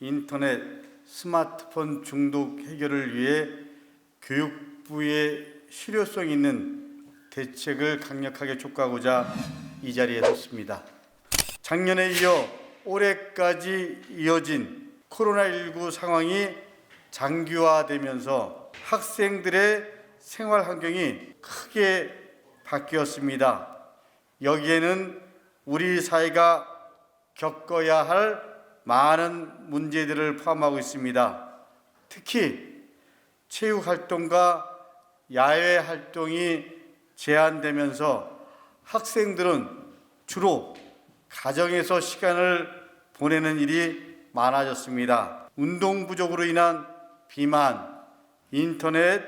인터넷, 스마트폰 중독 해결을 위해 교육부의 실효성 있는 대책을 강력하게 촉구하고자 이 자리에 섰습니다. 작년에 이어 올해까지 이어진 코로나19 상황이 장기화되면서 학생들의 생활 환경이 크게 바뀌었습니다. 여기에는 우리 사회가 겪어야 할 많은 문제들을 포함하고 있습니다. 특히 체육 활동과 야외 활동이 제한되면서 학생들은 주로 가정에서 시간을 보내는 일이 많아졌습니다. 운동 부족으로 인한 비만, 인터넷,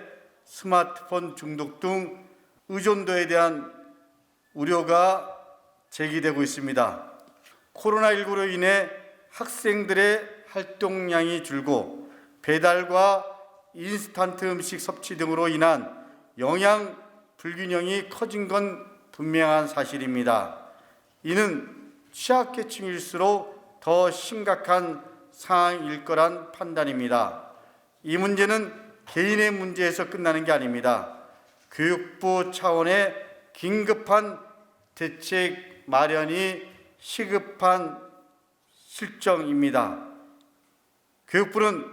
스마트폰 중독 등 의존도에 대한 우려가 제기되고 있습니다. 코로나19로 인해 학생들의 활동량이 줄고 배달과 인스턴트 음식 섭취 등으로 인한 영양 불균형이 커진 건 분명한 사실입니다. 이는 취약계층일수록 더 심각한 상황일 거란 판단입니다. 이 문제는 개인의 문제에서 끝나는 게 아닙니다. 교육부 차원의 긴급한 대책 마련이 시급한 실정입니다. 교육부는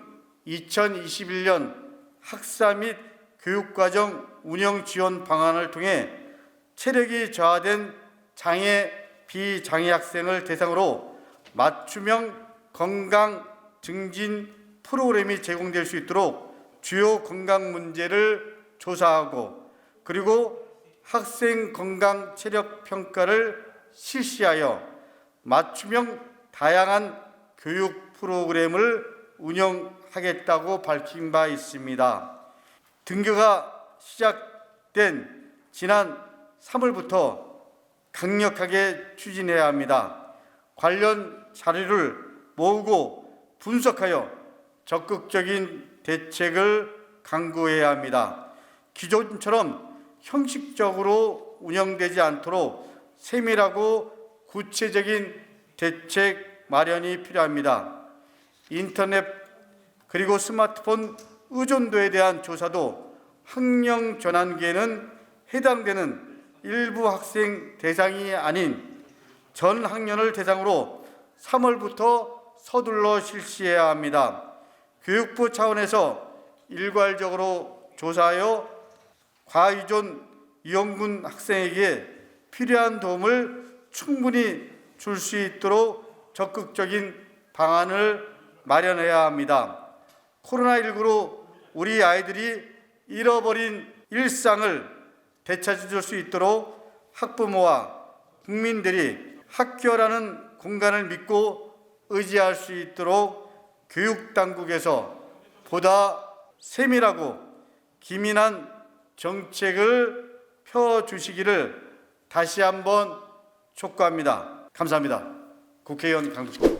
2021년 학사 및 교육과정 운영 지원 방안을 통해 체력이 저하된 장애 비장애 학생을 대상으로 맞춤형 건강 증진 프로그램이 제공될 수 있도록 주요 건강 문제를 조사하고 그리고 학생 건강 체력 평가를 실시하여 맞춤형 다양한 교육 프로그램을 운영하겠다고 밝힌 바 있습니다. 등교가 시작된 지난 3월부터 강력하게 추진해야 합니다. 관련 자료를 모으고 분석하여 적극적인 대책을 강구해야 합니다. 기존처럼 형식적으로 운영되지 않도록 세밀하고 구체적인 대책 마련이 필요합니다. 인터넷 그리고 스마트폰 의존도에 대한 조사도 학령 전환기에는 해당되는 일부 학생 대상이 아닌 전 학년을 대상으로 3월부터 서둘러 실시해야 합니다. 교육부 차원에서 일괄적으로 조사하여 과의존 이용군 학생에게 필요한 도움을 충분히 줄 수 있도록 적극적인 방안을 마련해야 합니다. 코로나19로 우리 아이들이 잃어버린 일상을 되찾을 수 있도록 학부모와 국민들이 학교라는 공간을 믿고 의지할 수 있도록 교육 당국에서 보다 세밀하고 기민한 정책을 펴 주시기를 다시 한번 촉구합니다. 감사합니다. 국회의원 강두입니다